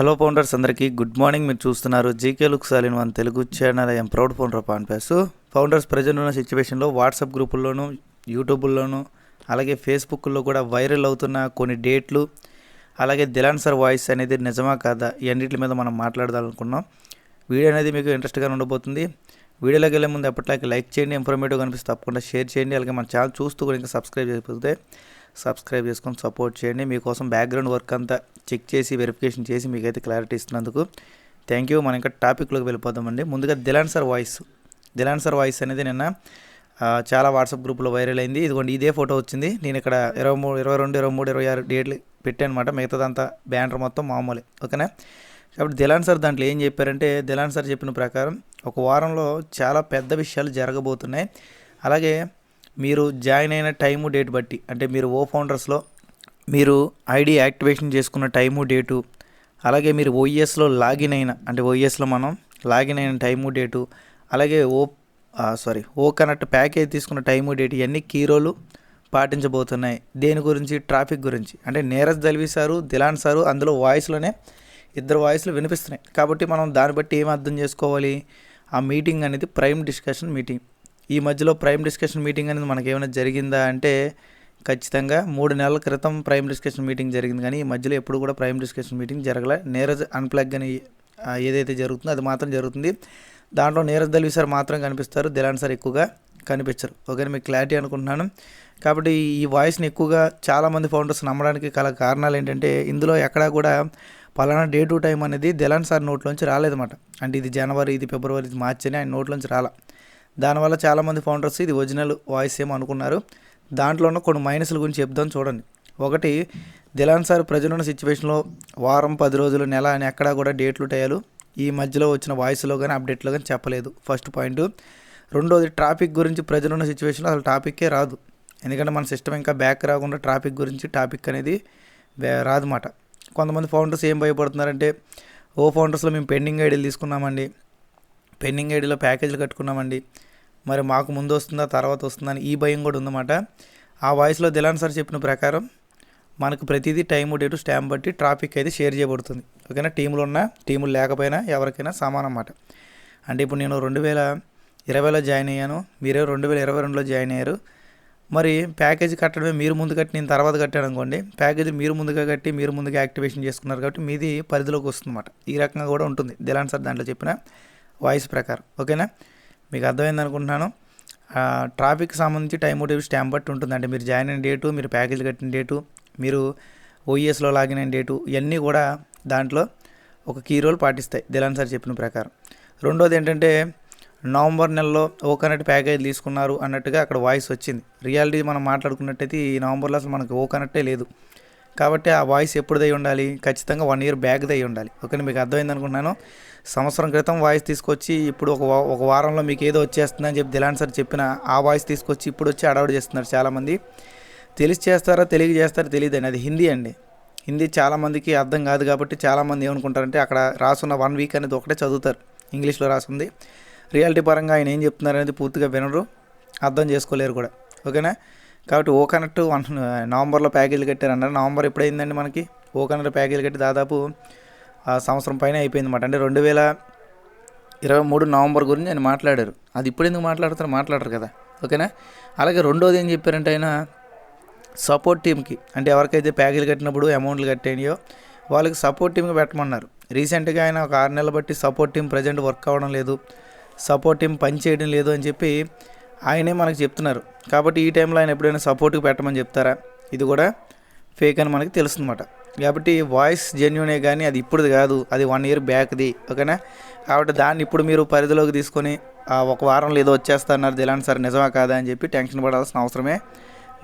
Hello founders అందరికీ good morning. మీరు చూస్తున్నారు GK look సాలిన్ one Telugu channel I am proud founder pan పేసు founders present ఉన్న సిచ్యువేషన్లో వాట్సాప్ గ్రూపుల్లోనూ యూట్యూబ్లోనూ అలాగే ఫేస్బుక్లో కూడా వైరల్ అవుతున్న కొన్ని డేట్లు అలాగే దిలాన్ సార్ వాయిస్ అనేది నిజమా కాదా ఇవన్నిటి మీద మనం మాట్లాడదాలనుకున్నాం. వీడియో అనేది మీకు ఇంట్రెస్ట్గా ఉండబోతుంది. వీడియోలోకి వెళ్ళే ముందు ఎప్పటిలాగే లైక్ చేయండి ఇన్ఫర్మేటివ్ కనిపిస్తే తప్పకుండా షేర్ చేయండి అలాగే మన ఛానల్ చూస్తూ కూడా ఇంకా సబ్స్క్రైబ్ చేయకపోతే సబ్స్క్రైబ్ చేసుకొని సపోర్ట్ చేయండి. మీకోసం బ్యాక్గ్రౌండ్ వర్క్ అంతా చెక్ చేసి వెరిఫికేషన్ చేసి మీకైతే క్లారిటీ ఇస్తున్నందుకు థ్యాంక్ యూ మనం ఇంకా టాపిక్లోకి వెళ్ళిపోదామండి. ముందుగా Dilan sir voice Dilan sir voice అనేది నిన్న చాలా వాట్సాప్ గ్రూప్లో వైరల్ అయింది. ఇదిగోండి ఇదే ఫోటో వచ్చింది. నేను ఇక్కడ ఇరవై మూడు ఇరవై రెండు ఇరవై మూడు ఇరవై ఆరు డేట్లు పెట్టానమాట మిగతాదంతా బ్యానర్ మొత్తం మామూలే. ఓకేనా? కాబట్టి దిలాన్ సార్ దాంట్లో ఏం చెప్పారంటే దిలాన్ సార్ చెప్పిన ప్రకారం ఒక వారంలో చాలా పెద్ద విషయాలు జరగబోతున్నాయి. అలాగే మీరు జాయిన్ అయిన టైము డేట్ బట్టి అంటే మీరు ఓ ఫౌండర్స్లో మీరు ఐడి యాక్టివేషన్ చేసుకున్న టైము డేటు అలాగే మీరు ఓఈఎస్లో లాగిన్ అయిన అంటే ఓఈఎస్లో మనం లాగిన్ అయిన టైము డేటు అలాగే ఓ సారీ ఓ కనెక్ట్ ప్యాకేజ్ తీసుకున్న టైము డేట్ ఇవన్నీ కీరోలు పాటించబోతున్నాయి. దేని గురించి? ట్రాఫిక్ గురించి. అంటే నీరజ్ దల్వి సారు దిలాన్ సారు అందులో వాయిస్లోనే ఇద్దరు వాయిస్లు వినిపిస్తున్నాయి. కాబట్టి మనం దాన్ని బట్టి ఏం అర్థం చేసుకోవాలి? ఆ మీటింగ్ అనేది ప్రైమ్ డిస్కషన్ మీటింగ్. ఈ మధ్యలో ప్రైమ్ డిస్కషన్ మీటింగ్ అనేది మనకి ఏమైనా జరిగిందా అంటే ఖచ్చితంగా మూడు నెలల క్రితం ప్రైమ్ డిస్కషన్ మీటింగ్ జరిగింది. కానీ ఈ మధ్యలో ఎప్పుడు కూడా ప్రైమ్ డిస్కషన్ మీటింగ్ జరగలే. నీరజ్ అన్ప్లగ్ అని ఏదైతే జరుగుతుందో అది మాత్రం జరుగుతుంది. దాంట్లో నీరజ్ దల్వి సార్ మాత్రం కనిపిస్తారు. దిలాన్ సార్ ఎక్కువగా కనిపించరు. ఓకే మీకు క్లారిటీ అనుకుంటున్నాను. కాబట్టి ఈ వాయిస్ని ఎక్కువగా చాలామంది ఫౌండర్స్ నమ్మడానికి గల కారణాలు ఏంటంటే ఇందులో ఎక్కడా కూడా పలానా డే టు టైం అనేది దిలాన్ సార్ నోట్లోంచి రాలేదన్నమాట. అంటే ఇది జనవరి ఇది ఫిబ్రవరి ఇది మార్చి అని ఆయన నోట్లోంచి రాలా. దానివల్ల చాలామంది ఫౌండర్స్ ఇది ఒరిజినల్ వాయిస్ ఏమో అనుకున్నారు. దాంట్లో ఉన్న కొన్ని మైనస్ల గురించి చెప్దాం చూడండి. ఒకటి దిలాన్ సార్ ప్రజలున్న సిచ్యువేషన్లో వారం పది రోజులు నెల అని ఎక్కడా కూడా డేట్లు టయాలు. ఈ మధ్యలో వచ్చిన వాయిస్లో కానీ అప్డేట్లో కానీ చెప్పలేదు. First point. రెండోది ట్రాఫిక్ గురించి ప్రజలున్న సిచ్యువేషన్లో అసలు టాపిక్కే రాదు. ఎందుకంటే మన సిస్టమ్ ఇంకా బ్యాక్ రాకుండా ట్రాఫిక్ గురించి టాపిక్ అనేది వే- రాదన్నమాట. కొంతమంది ఫౌండర్స్ ఏం భయపడుతున్నారంటే ఓ ఫౌండర్స్లో మేము పెండింగ్ ఐడీలు తీసుకున్నామండి. పెండింగ్ ఐడీలో ప్యాకేజీలు కట్టుకున్నామండి. మరి మాకు ముందు వస్తుందా తర్వాత వస్తుందా అని ఈ భయం కూడా ఉందన్నమాట. ఆ వాయిస్లో దిలాన్ సార్ చెప్పిన ప్రకారం మనకు ప్రతిదీ టైము డేటు స్టాంప్ బట్టి ట్రాఫిక్ అయితే షేర్ చేయబడుతుంది. ఓకేనా? టీములు ఉన్నా టీములు లేకపోయినా ఎవరికైనా సమానం అన్నమాట. అంటే ఇప్పుడు నేను రెండు వేల ఇరవైలో జాయిన్ అయ్యాను. మీరే రెండు వేల ఇరవై రెండులో జాయిన్ అయ్యారు. మరి ప్యాకేజీ కట్టడమే మీరు ముందు కట్టి నేను తర్వాత కట్టాను అనుకోండి. ప్యాకేజీ మీరు ముందుగా కట్టి మీరు ముందుగా యాక్టివేషన్ చేసుకున్నారు కాబట్టి మీది పరిధిలోకి వస్తుందన్నమాట. ఈ రకంగా కూడా ఉంటుంది. దిలాన్ సార్ దాంట్లో చెప్పిన వాయిస్ ప్రకారం. ఓకేనా? మీకు అర్థమైంది అనుకుంటున్నాను. ట్రాఫిక్ సంబంధించి టైం డేట్ స్టాంప్ బట్టి ఉంటుంది అంటే మీరు జాయిన్ అయిన డేటు మీరు ప్యాకేజీ కట్టిన డేటు మీరు ఓఈఎస్లో లాగిన్ అయిన డేటు ఇవన్నీ కూడా దాంట్లో ఒక కీ రోల్ పాటిస్తాయి. దిలాన్ సార్ చెప్పిన ప్రకారం. రెండోది ఏంటంటే నవంబర్ నెలలో ఓకనట్ ప్యాకేజ్ తీసుకున్నారు అన్నట్టుగా అక్కడ వాయిస్ వచ్చింది. రియాలిటీ మనం మాట్లాడుకున్నట్టయితే ఈ నవంబర్లో అసలు మనకు ఓకనట్టే లేదు. కాబట్టి ఆ వాయిస్ ఎప్పుడుదై ఉండాలి? ఖచ్చితంగా వన్ ఇయర్ బ్యాక్దై ఉండాలి. ఓకే మీకు అర్థమైంది అనుకుంటున్నాను. సంవత్సరం క్రితం వాయిస్ తీసుకొచ్చి ఇప్పుడు ఒక ఒక వారంలో మీకు ఏదో వచ్చేస్తుందని చెప్పి దిలాన్ సార్ చెప్పిన ఆ వాయిస్ తీసుకొచ్చి ఇప్పుడు వచ్చి అడవడి చేస్తున్నారు చాలామంది. తెలిసి చేస్తారా తెలియ చేస్తారో తెలియదండి అది హిందీ అండి. హిందీ చాలామందికి అర్థం కాదు కాబట్టి చాలామంది ఏమనుకుంటారంటే అక్కడ రాసున్న వన్ వీక్ అనేది ఒకటే చదువుతారు. ఇంగ్లీష్లో రాసుంది రియాలిటీ పరంగా ఆయన ఏం చెప్తున్నారు అనేది పూర్తిగా వినరు అర్థం చేసుకోలేరు కూడా. ఓకేనా? కాబట్టి ఓ కనెక్ట్ వన్ నవంబర్లో ప్యాకేజీలు కట్టారు అన్నారు. నవంబర్ ఎప్పుడైందండి మనకి? ఓ కనెక్ట్ ప్యాకేజీలు కట్టి దాదాపు ఆ సంవత్సరం పైన అయిపోయింది అన్నమాట అంటే రెండు వేల ఇరవై మూడు నవంబర్ గురించి ఆయన మాట్లాడారు. అది ఇప్పుడు ఎందుకు మాట్లాడతారు మాట్లాడరు కదా. ఓకేనా? అలాగే రెండోది ఏం చెప్పారంటే ఆయన సపోర్ట్ టీంకి అంటే ఎవరికైతే ప్యాకేజీలు కట్టినప్పుడు అమౌంట్లు కట్టేయో వాళ్ళకి సపోర్ట్ టీంకి పెట్టమన్నారు. రీసెంట్గా ఆయన ఒక ఆరు నెలలు బట్టి సపోర్ట్ టీం ప్రజెంట్ వర్క్ అవ్వడం లేదు. సపోర్ట్ ఏం పని చేయడం లేదు అని చెప్పి ఆయనే మనకు చెప్తున్నారు. కాబట్టి ఈ టైంలో ఆయన ఎప్పుడైనా సపోర్ట్కి పెట్టమని చెప్తారా? ఇది కూడా ఫేక్ అని మనకి తెలుస్తుందన్నమాట. కాబట్టి వాయిస్ జెన్యునే కానీ అది ఇప్పుడు కాదు. అది వన్ ఇయర్ బ్యాక్ది ఓకేనా కాబట్టి దాన్ని ఇప్పుడు మీరు పరిధిలోకి తీసుకొని ఆ, ఒక వారంలో ఏదో వచ్చేస్తున్నారు. దిలాన్ సార్ నిజమా కాదా అని చెప్పి టెన్షన్ పడాల్సిన అవసరమే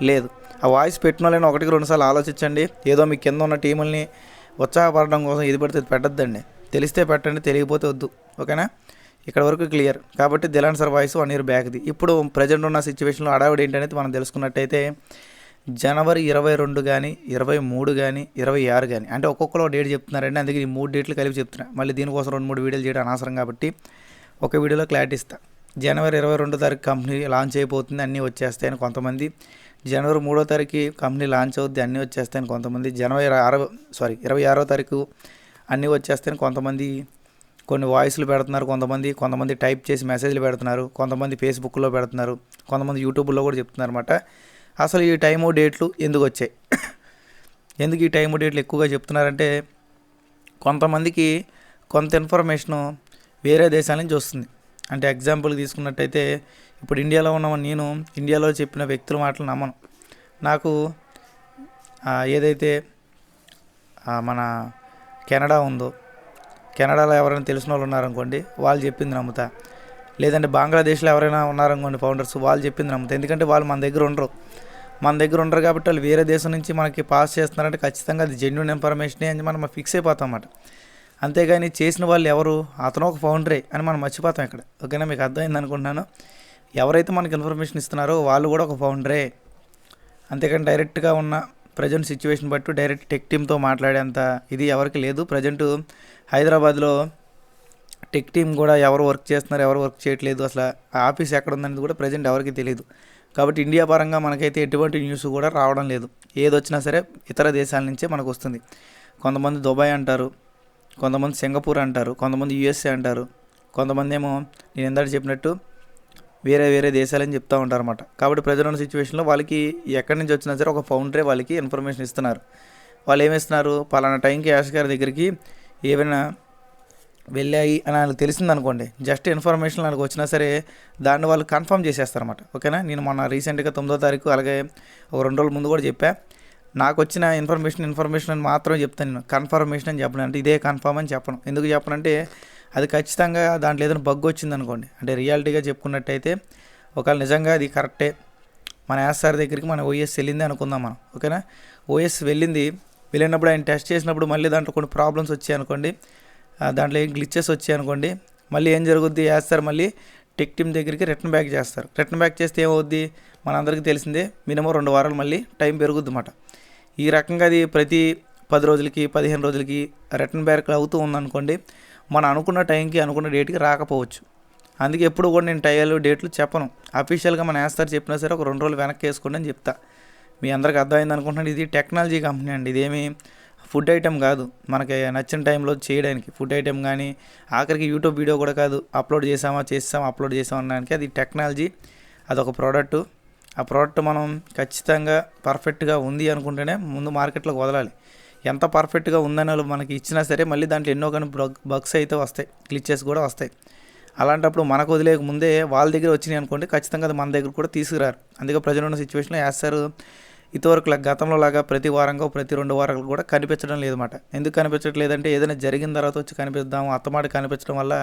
లేదు. ఆ వాయిస్ పెట్టిన ఒకటికి రెండుసార్లు ఆలోచించండి. ఏదో మీ కింద ఉన్న టీముల్ని ఉత్సాహపడడం కోసం ఇది పెడితే పెట్టద్దండి. తెలిస్తే పెట్టండి తెలియకపోతే వద్దు. ఓకేనా ఇక్కడ వరకు క్లియర్ కాబట్టి Dilan sir voice one year బ్యాక్ది ఇప్పుడు ప్రజెంట్ ఉన్న సిచ్యువేషన్లో అడావిడి ఏంటనేది మనం తెలుసుకున్నట్టయితే జనవరి ఇరవై రెండు కానీ ఇరవై మూడు కానీ ఇరవై ఆరు కానీ అంటే ఒక్కొక్కరు డేట్ చెప్తున్నారండి. అందుకే ఈ మూడు డేట్లు కలిపి చెప్తున్నా. మళ్ళీ దీనికోసం రెండు మూడు వీడియోలు చేయడం అనవసరం కాబట్టి ఒక వీడియోలో క్లారిటీ ఇస్తా. జనవరి ఇరవై రెండో తారీఖు కంపెనీ లాంచ్ అయిపోతుంది అన్నీ వచ్చేస్తాయని కొంతమంది. జనవరి మూడో తారీఖు కంపెనీ లాంచ్ అవుద్ది అన్నీ వచ్చేస్తాయని కొంతమంది. జనవరి ఆరో సారీ ఇరవై ఆరో తారీఖు అన్నీ వచ్చేస్తాయని కొంతమంది కొన్ని వాయిస్లు పెడుతున్నారు కొంతమంది కొంతమంది టైప్ చేసి మెసేజ్లు పెడుతున్నారు కొంతమంది ఫేస్బుక్లో పెడుతున్నారు కొంతమంది యూట్యూబ్లో కూడా చెప్తున్నారు అనమాట అసలు ఈ టైము డేట్లు ఎందుకు వచ్చాయి? ఎందుకు ఈ టైము డేట్లు ఎక్కువగా చెప్తున్నారంటే కొంతమందికి కొంత ఇన్ఫర్మేషను వేరే దేశాల నుంచి వస్తుంది. అంటే ఎగ్జాంపుల్ తీసుకున్నట్టయితే ఇప్పుడు ఇండియాలో ఉన్న నేను ఇండియాలో చెప్పిన వ్యక్తుల మాటలు నమ్మను. నాకు ఏదైతే మన కెనడా ఉందో కెనడాలో ఎవరైనా తెలిసిన వాళ్ళు ఉన్నారనుకోండి వాళ్ళు చెప్పింది నమ్ముతా. లేదంటే బంగ్లాదేశ్లో ఎవరైనా ఉన్నారనుకోండి ఫౌండర్స్ వాళ్ళు చెప్పింది నమ్ముతా. ఎందుకంటే వాళ్ళు మన దగ్గర ఉండరు. మన దగ్గర ఉండరు కాబట్టి వాళ్ళు వేరే దేశం నుంచి మనకి పాస్ చేస్తున్నారంటే ఖచ్చితంగా అది జెన్యున్ ఇన్ఫర్మేషనే అని మనం ఫిక్స్ అయిపోతాం అన్నమాట అంతేగాని చేసిన వాళ్ళు ఎవరు? అతను ఒక ఫౌండరే అని మనం మర్చిపోతాం ఇక్కడ. ఓకేనా? మీకు అర్థమైంది అనుకుంటున్నాను. ఎవరైతే మనకి ఇన్ఫర్మేషన్ ఇస్తున్నారో వాళ్ళు కూడా ఒక ఫౌండరే అంతేకాని డైరెక్ట్గా ఉన్న ప్రజెంట్ సిచ్యువేషన్ బట్టి డైరెక్ట్ టెక్ టీమ్తో మాట్లాడేంత ఇది ఎవరికి లేదు. ప్రజెంట్ హైదరాబాద్లో టెక్ టీమ్ కూడా ఎవరు వర్క్ చేస్తున్నారు ఎవరు వర్క్ చేయట్లేదు అసలు ఆ ఆఫీస్ ఎక్కడ ఉందనేది కూడా ప్రజెంట్ ఎవరికి తెలియదు కాబట్టి ఇండియా పరంగా మనకైతే ఎటువంటి న్యూస్ కూడా రావడం లేదు. ఏది వచ్చినా సరే ఇతర దేశాల నుంచే మనకు వస్తుంది. కొంతమంది దుబాయ్ అంటారు కొంతమంది సింగపూర్ అంటారు కొంతమంది యూఎస్ఏ అంటారు కొంతమంది ఏమో నేను ఇందాక చెప్పినట్టు వేరే వేరే దేశాలని చెప్తూ ఉంటారు అనమాట కాబట్టి ప్రజలు ఉన్న సిచ్యువేషన్లో వాళ్ళకి ఎక్కడి నుంచి వచ్చినా సరే ఒక ఫౌండరే వాళ్ళకి ఇన్ఫర్మేషన్ ఇస్తున్నారు. వాళ్ళు ఏమిస్తున్నారు పలానా టైంకి యాష్ గారి దగ్గరికి ఏమైనా వెళ్ళాయి అని వాళ్ళకి తెలిసిందనుకోండి జస్ట్ ఇన్ఫర్మేషన్ వాళ్ళకి వచ్చినా సరే దాన్ని వాళ్ళు కన్ఫర్మ్ చేసేస్తారన్నమాట. ఓకేనా నేను మొన్న రీసెంట్గా తొమ్మిదో తారీఖు అలాగే ఒక రెండు రోజుల ముందు కూడా చెప్పా. నాకు వచ్చిన ఇన్ఫర్మేషన్ ఇన్ఫర్మేషన్ అని మాత్రమే చెప్తాను నేను. కన్ఫర్మేషన్ అని చెప్పను. అంటే ఇదే కన్ఫర్మ్ అని చెప్పను. ఎందుకు చెప్పనంటే అది ఖచ్చితంగా దాంట్లో ఏదైనా బగ్ వచ్చింది అనుకోండి అంటే రియాలిటీగా చెప్పుకున్నట్టయితే ఒకవేళ నిజంగా అది కరెక్టే మన యాస్ సార్ దగ్గరికి మన ఓఎస్ వెళ్ళింది అనుకుందాం మనం ఓకేనా? ఓఎస్ వెళ్ళింది వెళ్ళినప్పుడు ఆయన టెస్ట్ చేసినప్పుడు మళ్ళీ దాంట్లో కొన్ని ప్రాబ్లమ్స్ వచ్చాయి అనుకోండి దాంట్లో ఏం గ్లిచెస్ వచ్చాయి అనుకోండి మళ్ళీ ఏం జరుగుద్ది? వేస్తారు మళ్ళీ టెక్ టీమ్ దగ్గరికి రిటర్న్ బ్యాక్ చేస్తారు. రిటర్న్ బ్యాక్ చేస్తే ఏమవుద్ది? మనందరికీ తెలిసిందే మినిమం రెండు వారాలు మళ్ళీ టైం పెరుగుద్ది అన్నమాట ఈ రకంగా అది ప్రతి పది రోజులకి పదిహేను రోజులకి రిటర్న్ బ్యాక్ అవుతూ ఉందనుకోండి మనం అనుకున్న టైంకి అనుకున్న డేట్కి రాకపోవచ్చు. అందుకే ఎప్పుడు కూడా నేను టైలు డేట్లు చెప్పను. అఫీషియల్గా మన వేస్తారు చెప్పినా సరే ఒక రెండు రోజులు వెనక్కి వేసుకోండి అని చెప్తా. మీ అందరికి అర్థమైంది అనుకుంటున్నాను. ఇది టెక్నాలజీ కంపెనీ అండి. ఇదేమి ఫుడ్ ఐటెం కాదు. మనకి నచ్చిన టైంలో చేయడానికి. ఫుడ్ ఐటెం కానీ ఆఖరికి యూట్యూబ్ వీడియో కూడా కాదు. అప్లోడ్ చేసామా చేసామా అప్లోడ్ చేసామా అనడానికి అది టెక్నాలజీ. అదొక ప్రోడక్ట్ ఆ ప్రోడక్ట్ మనం ఖచ్చితంగా పర్ఫెక్ట్గా ఉంది అనుకుంటేనే ముందు మార్కెట్లోకి వదలాలి. ఎంత పర్ఫెక్ట్గా ఉందని మనకి ఇచ్చినా సరే మళ్ళీ దాంట్లో ఎన్నో కానీ బగ్స్ అయితే వస్తాయి. గ్లిచెస్ కూడా వస్తాయి. అలాంటప్పుడు మనకు వదిలేక ముందే వాళ్ళ దగ్గర వచ్చినాయి అనుకోండి ఖచ్చితంగా అది మన దగ్గర కూడా తీసుకురారు. అందుకే ప్రజలు ఉన్న సిచ్యువేషన్లో వేస్తారు ఇంతవరకు గతంలో లాగా ప్రతి వారంగా ప్రతి రెండు వారాలు కూడా కనిపించడం లేదన్నమాట. ఎందుకు కనిపించట్లేదంటే ఏదైనా జరిగిన తర్వాత వచ్చి కనిపిద్దాము అత్తమాట కనిపించడం వల్ల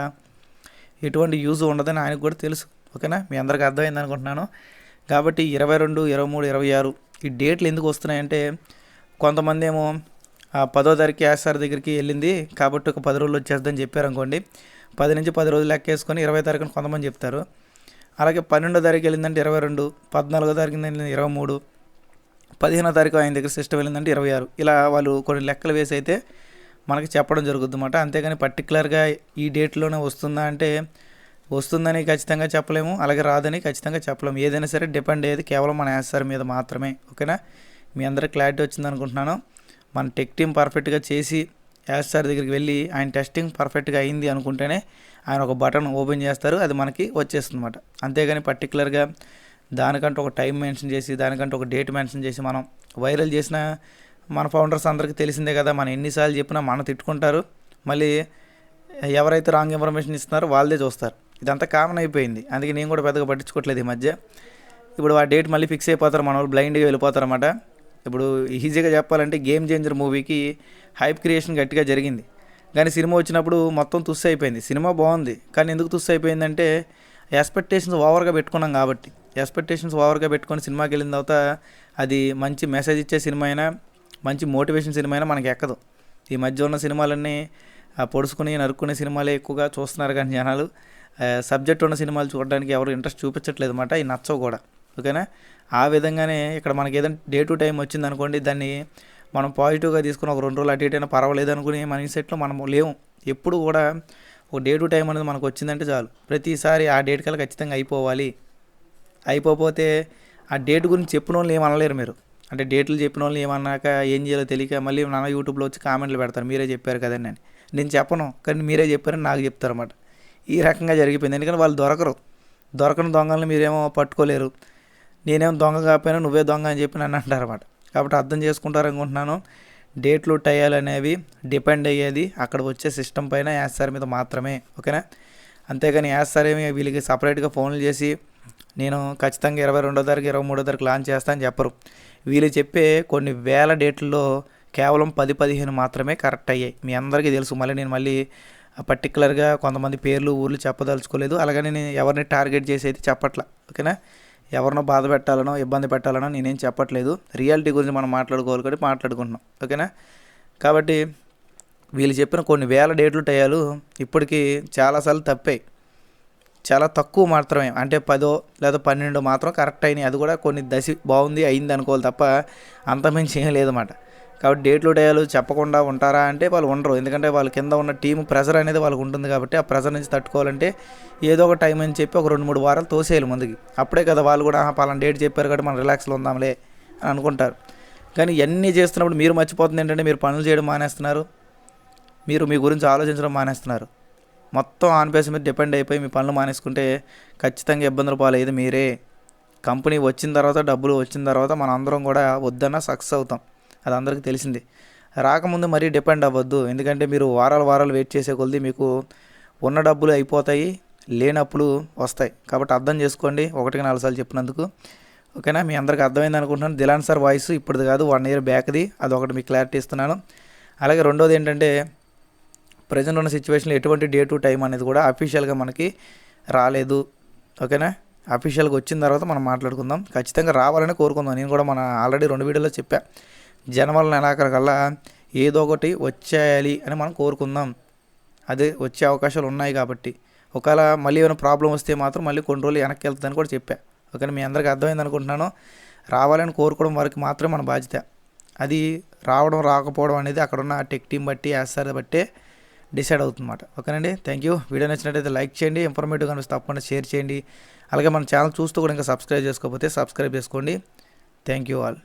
ఎటువంటి యూజ్ ఉండదని ఆయనకు కూడా తెలుసు. ఓకేనా? మీ అందరికీ అర్థమైంది అనుకుంటున్నాను. కాబట్టి ఇరవై రెండు ఇరవై మూడు ఇరవై ఆరు ఈ డేట్లు ఎందుకు వస్తున్నాయంటే కొంతమంది ఏమో పదో తారీఖు యాసార్ దగ్గరికి వెళ్ళింది. కాబట్టి ఒక పది రోజులు వచ్చేస్తుందని చెప్పారు అనుకోండి. పది నుంచి పది రోజులు లెక్కేసుకొని ఇరవై తారీఖున కొంతమంది చెప్తారు. అలాగే పన్నెండో తారీఖు వెళ్ళిందంటే ఇరవై రెండు పద్నాలుగో తారీఖు వెళ్ళింది ఇరవై మూడు పదిహేనో తారీఖు ఆయన దగ్గర సిస్టమ్ వెళ్ళిందంటే ఇరవై ఆరు. ఇలా వాళ్ళు కొన్ని లెక్కలు వేసి అయితే మనకి చెప్పడం జరుగుతుంది అన్నమాట అంతేగాని పర్టికులర్గా ఈ డేట్లోనే వస్తుందా అంటే వస్తుందని ఖచ్చితంగా చెప్పలేము. అలాగే రాదని ఖచ్చితంగా చెప్పలేము. ఏదైనా సరే డిపెండ్ అయ్యేది కేవలం మన యాన్సర్ మీద మాత్రమే. ఓకేనా? మీ అందరికి క్లారిటీ వచ్చింది అనుకుంటున్నాను మన టెక్ టీం పర్ఫెక్ట్గా చేసి యాస్ సార్ దగ్గరికి వెళ్ళి ఆయన టెస్టింగ్ పర్ఫెక్ట్గా అయింది అనుకుంటేనే ఆయన ఒక బటన్ ఓపెన్ చేస్తారు అది మనకి వచ్చేస్తుంది అనమాట అంతేగాని పర్టికులర్గా దానికంటే ఒక టైం మెన్షన్ చేసి దానికంటే ఒక డేట్ మెన్షన్ చేసి మనం వైరల్ చేసిన మన ఫౌండర్స్ అందరికీ తెలిసిందే కదా మనం ఎన్నిసార్లు చెప్పినా మన తిట్టుకుంటారు. మళ్ళీ ఎవరైతే రాంగ్ ఇన్ఫర్మేషన్ ఇస్తున్నారో వాళ్ళదే చూస్తారు. ఇదంతా కామన్ అయిపోయింది. అందుకే నేను కూడా పెద్దగా పట్టించుకోవట్లేదు ఈ మధ్య. ఇప్పుడు ఆ డేట్ మళ్ళీ ఫిక్స్ అయిపోతారు మన వాళ్ళు బ్లైండ్గా వెళ్ళిపోతారు అన్నమాట ఇప్పుడు ఈజీగా చెప్పాలంటే గేమ్ చేంజర్ మూవీకి హైప్ క్రియేషన్ గట్టిగా జరిగింది. కానీ సినిమా వచ్చినప్పుడు మొత్తం తుస్సు అయిపోయింది. సినిమా బాగుంది. కానీ ఎందుకు తుస్సు అయిపోయిందంటే ఎక్స్పెక్టేషన్స్ ఓవర్గా పెట్టుకున్నాం కాబట్టి. ఎక్స్పెక్టేషన్స్ ఓవర్గా పెట్టుకొని సినిమాకి వెళ్ళిన తర్వాత అది మంచి మెసేజ్ ఇచ్చే సినిమా అయినా మంచి మోటివేషన్ సినిమా అయినా మనకి ఎక్కదు. ఈ మధ్య ఉన్న సినిమాలన్నీ పొడుచుకుని నరుక్కునే సినిమాలే ఎక్కువగా చూస్తున్నారు కానీ జనాలు. సబ్జెక్ట్ ఉన్న సినిమాలు చూడడానికి ఎవరు ఇంట్రెస్ట్ చూపించట్లేదు అన్నమాట. ఈ నచ్చవు కూడా. ఓకేనా? ఆ విధంగానే ఇక్కడ మనకి ఏదైనా డే టు టైం వచ్చింది అనుకోండి దాన్ని మనం పాజిటివ్గా తీసుకుని ఒక రెండు రోజులు అటు ఇటు అయినా పర్వాలేదు అనుకుని మన సెట్లో మనం లేవు. ఎప్పుడు కూడా ఒక డే టు టైం అనేది మనకు వచ్చిందంటే చాలు. ప్రతిసారి ఆ డేట్ కల్లా ఖచ్చితంగా అయిపోవాలి. అయిపోతే ఆ డేట్ గురించి చెప్పిన వాళ్ళు ఏమనలేరు మీరు. అంటే డేట్లు చెప్పిన వాళ్ళు ఏమన్నాక ఏం చేయాలో తెలియక మళ్ళీ నాన్న యూట్యూబ్లో వచ్చి కామెంట్లు పెడతారు మీరే చెప్పారు కదండి అని. నేను చెప్పను కానీ మీరే చెప్పారని నాకు చెప్తారు అన్నమాట ఈ రకంగా జరిగిపోయింది. ఎందుకంటే వాళ్ళు దొరకరు. దొరకని దొంగలను మీరేమో పట్టుకోలేరు. నేనేం దొంగ కాకపోయినా నువ్వే దొంగ అని చెప్పి నన్ను అంటారన్నమాట. కాబట్టి అర్థం చేసుకుంటారు అనుకుంటున్నాను డేట్లు టయాలు అనేవి డిపెండ్ అయ్యేది అక్కడ వచ్చే సిస్టమ్ పైన యాస్ఆర్ మీద మాత్రమే ఓకేనా? అంతేగాని యాస్ఆర్ ఏమి వీళ్ళకి సపరేట్గా ఫోన్లు చేసి నేను ఖచ్చితంగా ఇరవై రెండో తారీఖు ఇరవై మూడో తారీఖు లాంచ్ చేస్తా అని చెప్పరు. వీళ్ళు చెప్పే కొన్ని వేల డేట్లలో కేవలం పది పదిహేను మాత్రమే కరెక్ట్ అయ్యాయి. మీ అందరికీ తెలుసు. మళ్ళీ నేను మళ్ళీ పర్టికులర్గా కొంతమంది పేర్లు ఊర్లు చెప్పదలుచుకోలేదు. అలాగని నేను ఎవరిని టార్గెట్ చేసేది చెప్పట్లా ఓకేనా? ఎవరినో బాధ పెట్టాలనో ఇబ్బంది పెట్టాలనో నేనేం చెప్పట్లేదు. రియాలిటీ గురించి మనం మాట్లాడుకోవాలి కాబట్టి మాట్లాడుకుంటున్నాం. ఓకేనా? కాబట్టి వీళ్ళు చెప్పిన కొన్ని వేల డేట్లు టయాలు ఇప్పటికీ చాలాసార్లు తప్పాయి. చాలా తక్కువ మాత్రమే. అంటే పదో లేదా పన్నెండు మాత్రం కరెక్ట్ అయినాయి. అది కూడా కొన్ని దశ బాగుంది అయింది అనుకోవాలి తప్ప అంతమించి ఏం లేదన్నమాట కాబట్టి డేట్లు డేలు చెప్పకుండా ఉంటారా అంటే వాళ్ళు ఉండరు. ఎందుకంటే వాళ్ళ కింద ఉన్న టీం ప్రెజర్ అనేది వాళ్ళకు ఉంటుంది కాబట్టి ఆ ప్రెజర్ నుంచి తట్టుకోవాలంటే ఏదో ఒక టైం అని చెప్పి ఒక రెండు మూడు వారాలు తోసేయాలి ముందుకి. అప్పుడే కదా వాళ్ళు కూడా పలానా డేట్ చెప్పారు కాబట్టి మనం రిలాక్స్లో ఉందాంలే అని అనుకుంటారు. కానీ ఇవన్నీ చేస్తున్నప్పుడు మీరు మర్చిపోతుంది ఏంటంటే మీరు పనులు చేయడం మానేస్తున్నారు. మీరు మీ గురించి ఆలోచించడం మానేస్తున్నారు. మొత్తం ఆన్ బేస్ మీద డిపెండ్ అయిపోయి మీ పనులు మానేసుకుంటే ఖచ్చితంగా ఇబ్బందులు పాలేదు మీరే. కంపెనీ వచ్చిన తర్వాత డబ్బులు వచ్చిన తర్వాత మనం అందరం కూడా వద్దన్నా సక్సెస్ అవుతాం. అది అందరికీ తెలిసింది. రాకముందు మరీ డిపెండ్ అవ్వద్దు. ఎందుకంటే మీరు వారాలు వారాలు వెయిట్ చేసే కొలది మీకు ఉన్న డబ్బులు అయిపోతాయి లేనప్పుడు వస్తాయి. కాబట్టి అర్థం చేసుకోండి. ఒకటికి నాలుగు సార్లు చెప్పినందుకు. ఓకేనా? మీ అందరికి అర్థమైంది అనుకుంటున్నాను. దిలాన్ సార్ వాయిస్ ఇప్పటిది కాదు వన్ ఇయర్ బ్యాక్ది అది ఒకటి మీకు క్లారిటీ ఇస్తున్నాను. అలాగే రెండోది ఏంటంటే ప్రజెంట్ ఉన్న సిచ్యువేషన్లో ఎటువంటి డే టు టైం అనేది కూడా అఫీషియల్గా మనకి రాలేదు. ఓకేనా? అఫీషియల్గా వచ్చిన తర్వాత మనం మాట్లాడుకుందాం. ఖచ్చితంగా రావాలని కోరుకుందాం. నేను కూడా మన ఆల్రెడీ రెండు వీడియోలో చెప్పా. జనవరి నెలాఖరికల్లా ఏదో ఒకటి వచ్చేయాలి అని మనం కోరుకుందాం. అదే వచ్చే అవకాశాలు ఉన్నాయి కాబట్టి. ఒకవేళ మళ్ళీ ఏమైనా ప్రాబ్లం వస్తే మాత్రం మళ్ళీ కొన్ని రోజులు వెనక్కి వెళ్తుందని కూడా చెప్పా. ఓకేనా? మీ అందరికీ అర్థమైంది అనుకుంటున్నాను. రావాలని కోరుకోవడం వరకు మాత్రమే మన బాధ్యత. అది రావడం రాకపోవడం అనేది అక్కడ ఉన్న టెక్ టీం బట్టి వేస్తారు బట్టి డిసైడ్ అవుతుందన్నమాట. ఓకేనండి? Thank you. వీడియో నచ్చినట్టయితే లైక్ చేయండి ఇన్ఫర్మేటివ్ కనిపిస్తే తప్పకుండా షేర్ చేయండి. అలాగే మన ఛానల్ చూస్తూ కూడా ఇంకా సబ్స్క్రైబ్ చేసుకోకపోతే సబ్స్క్రైబ్ చేసుకోండి. Thank you all.